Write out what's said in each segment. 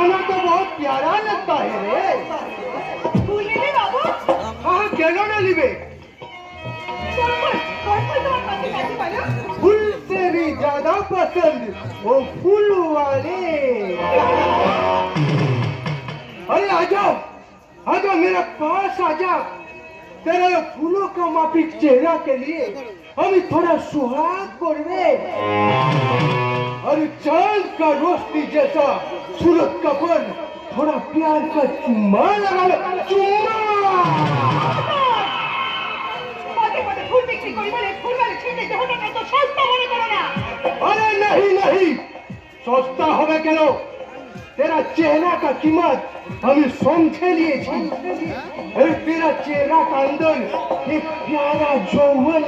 गाना तो बहुत प्यारा लगता है रे। हाँ केलो ना लिबे फूल से भी ज़्यादा पसंद वो फूल वाले। अरे आ जाओ। आ जाओ मेरे पास आ जाओ तेरे फूलों का माफिक चेहरा के लिए हम थोड़ा सुहाग करवे अरे चांद का रोशनी जैसा सूरत का पर थोड़ा प्यार का चुम्मा लगा लो चुम्मा अरे नहीं नहीं সস্তা হবে কেন तेरा चेहरा का कीमत हम समझे लिए छी अरे तेरा चेहरा का अंदर एक प्यारा जौवन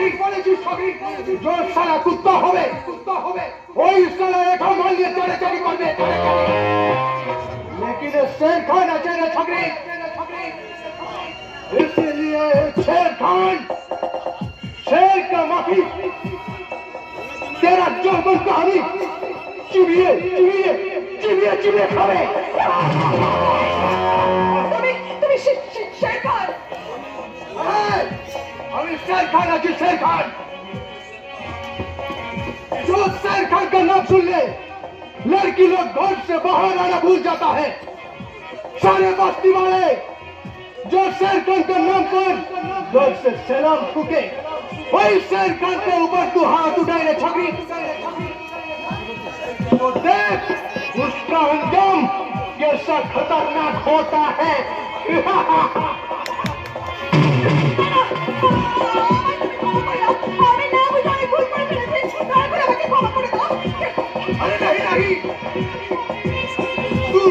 বলেছিস সঠিক বলেছিস সঠিক जो साला कुत्ता হবে कुत्ता হবে ওই সালা রেখা মান নিয়ে চড়াচড়ি করবে চড়াচড়ি। लेकिन शेर खान আছে রে ছকরি इसलिए शेर खान शेर का माफी तेरा जौबन का हमी चिबिए चिबिए चिबिए चिबिए खावे তুমি তুমি শে- শে- Sayın Serkan Hacı जो सरकार का नाम सुन ले लड़की लोग घर से बाहर आना भूल जाता है। सारे बस्ती वाले, जो सरकार का नाम पर घर से सलाम फूके, वही सरकार के ऊपर तू हाथ उठाए छवि तो देख, उसका अंजाम कैसा खतरनाक होता है।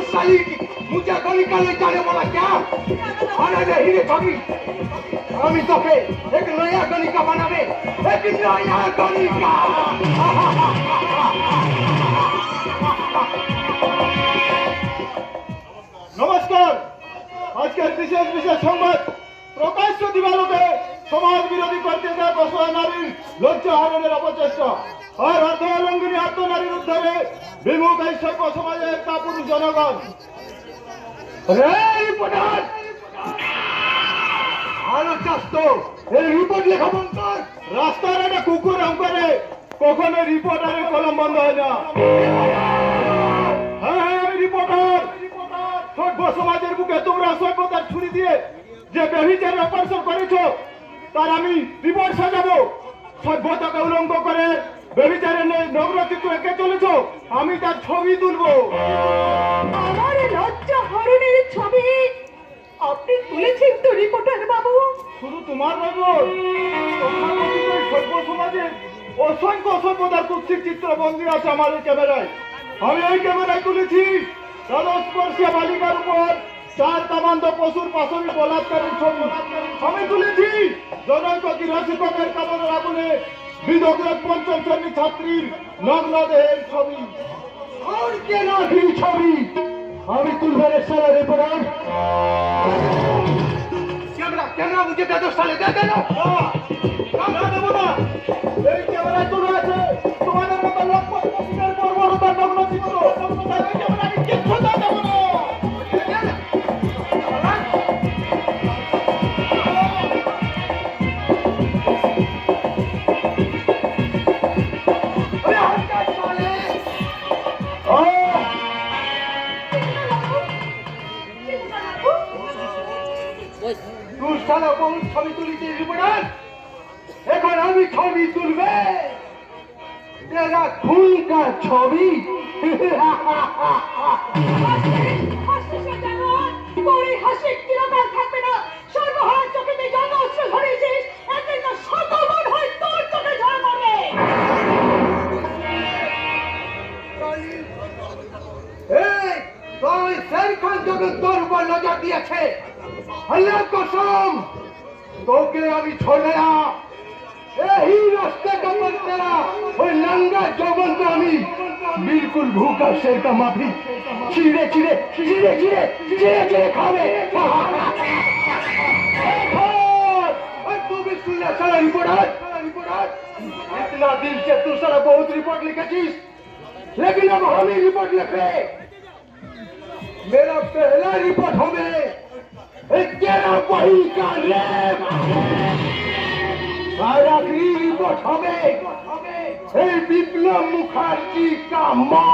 साली मुझे गली का ले जाने वाला क्या अरे नहीं रे कभी আমি তোকে এক নয়া গণিকা বানাবে এক নয়া গণিকা নমস্কার আজকের বিশেষ বিশেষ সংবাদ প্রকাশ্য দিবালোকে সমাজ বিরোধী করতে যায় অসহায় নারীর লজ্জা হারণের অপচেষ্টা। আর অর্ধলঙ্ঘনী আত্মনারীর উদ্ধারে বিমুখ এই সভ্য সমাজের রিপোর্ট লেখা রাস্তার একটা কুকুর আম কখনো কলম বন্ধ হয় না। হ্যাঁ হ্যাঁ রিপোর্টার। সভ্য সমাজের বুকে তোমরা সভ্যতার ছুরি দিয়ে যে বেবিচারের অপারেশন করেছ তার আমি রিপোর্ট সাজাবো। সভ্যতাকে উলঙ্গ করে বেবিচারের নগ্নচিত্র এঁকে চলেছো আমি তার ছবি তুলবো। আমার লজ্জা হরণের ছবি আপনি তুলেছেন তো রিপোর্টার বাবু? শুধু তোমার নজর সভ্য সমাজে অসংখ্য অসভ্যতার কুৎসিত চিত্রবন্দী আছে আমার এই ক্যামেরায়। আমি এই ক্যামেরায় তুলেছি তদস্পর্শীয় বালিকার উপর চার কামান্ত পশুর পাশবি বলাৎকারের ছবি। আমি তুলেছি জনৈক গৃহ শিক্ষকের কামড়ের আগুনে বিদগ্ধ পঞ্চম শ্রেণি ছাত্রীর নগ্ন দেহের ছবি। আর কেন ছবি? আমি তুলবে রে সারা রিপোর্টার ক্যামেরা ক্যামেরা মুঝে দে দো সালে দে দে ছবি তুলবে? তেরা ছবি দিয়েছে। তোকে আমি ছোড়ে यही रास्ते का बंद करा और नंगा जोबन का हमी बिल्कुल भूखा शेर का माफी चीरे चीरे चीरे चीरे चीरे चीरे खावे तू भी सुन ले सारा रिपोर्ट इतना दिल से तू सारा बहुत रिपोर्ट लिखा चीज लेकिन अब हम ही रिपोर्ट लिख रहे मेरा पहला रिपोर्ट हमें तेरा वही का रे সারা বিপদ হবে। সেই বিপ্লব মুখার্জি কামা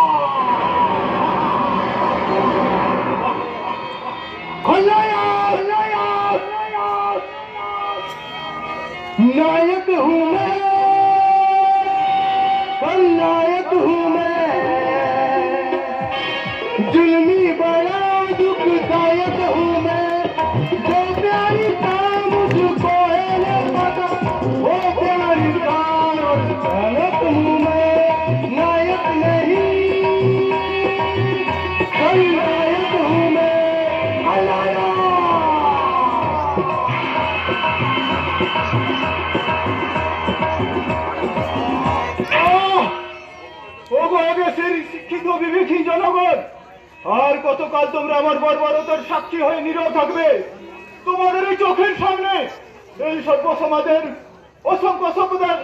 নায়ক হুমে শিক্ষিত বিবেকহীন জনগণ, আর কতকাল তোমরা আমার বর্বরতার সাক্ষী হয়ে নীরব থাকবে। তোমাদের এই চোখের সামনে এই সভ্য সমাজের অসংখ্য সভ্যতার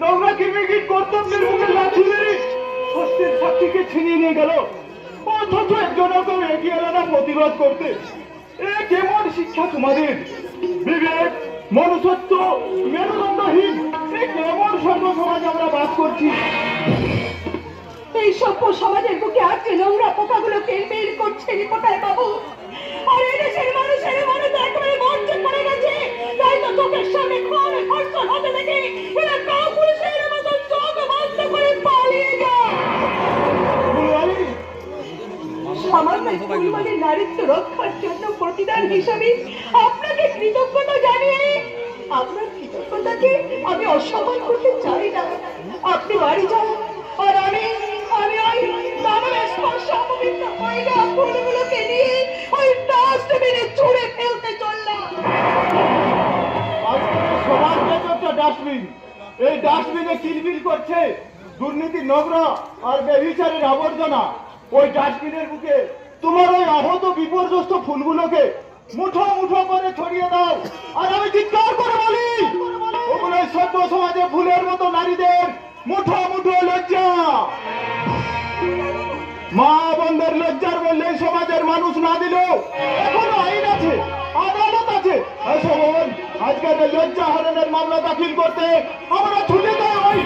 নোংরা কিরমিকির কর্তব্যের মুখে লাঠি মেরে স্বস্তির সাক্ষীকে ছিনিয়ে নিয়ে গেল। অথচ একজনকেও এগিয়ে এলো না প্রতিরোধ করতে। এ কেমন শিক্ষা তোমাদের? বিবেক, মনুষ্যত্ব, মেরুদণ্ডহীন, এ কেমন সর্ব সমাজ আমরা বাস করছি? এই সভ্য সমাজের বুকে আজকে নোংরা পোকাগুলো কেলবিল করছে রিপোর্টার বাবু? আর এই দেশের মানুষের মনে তো একেবারে মঞ্চে পড়ে গেছে। তাই তো চোখের সামনে খুন ধর্ষণ হতে দেখে এরা কাউ মতো চোখ বন্ধ করে পালিয়ে যায়। সামান্য নারীত্ব রক্ষার জন্য প্রতিদান হিসাবে আপনাকে কৃতজ্ঞতা জানিয়ে, আপনার কৃতজ্ঞতাকে আমি অসম্মান করতে চাই না। আপনি বাড়ি যান, আর আমি ওই ডাস্টবিনে ছুঁড়ে ফেলতে এই ডাস্টবিনে কিলবিল করছে দুর্নীতি, নোংরা আর বেবিচারের আবর্জনা। ওই ডাস্টবিনের বুকে তোমার ওই আহত বিপর্যস্ত ফুলগুলোকে মুঠো মুঠো করে ছড়িয়ে দাও। আর আমি চিৎকার করে বলি ওগুলো সভ্য সমাজে ফুলের মতো নারীদের মুঠো মুঠো লজ্জা। মা বন্ধের লজ্জার বললে সমাজের মানুষ না দিলেও এখনও আইন আছে, আদালত আছে। আজকে লজ্জা হরণের মামলা দাখিল করতে আমরা ছুটে যাই। ওই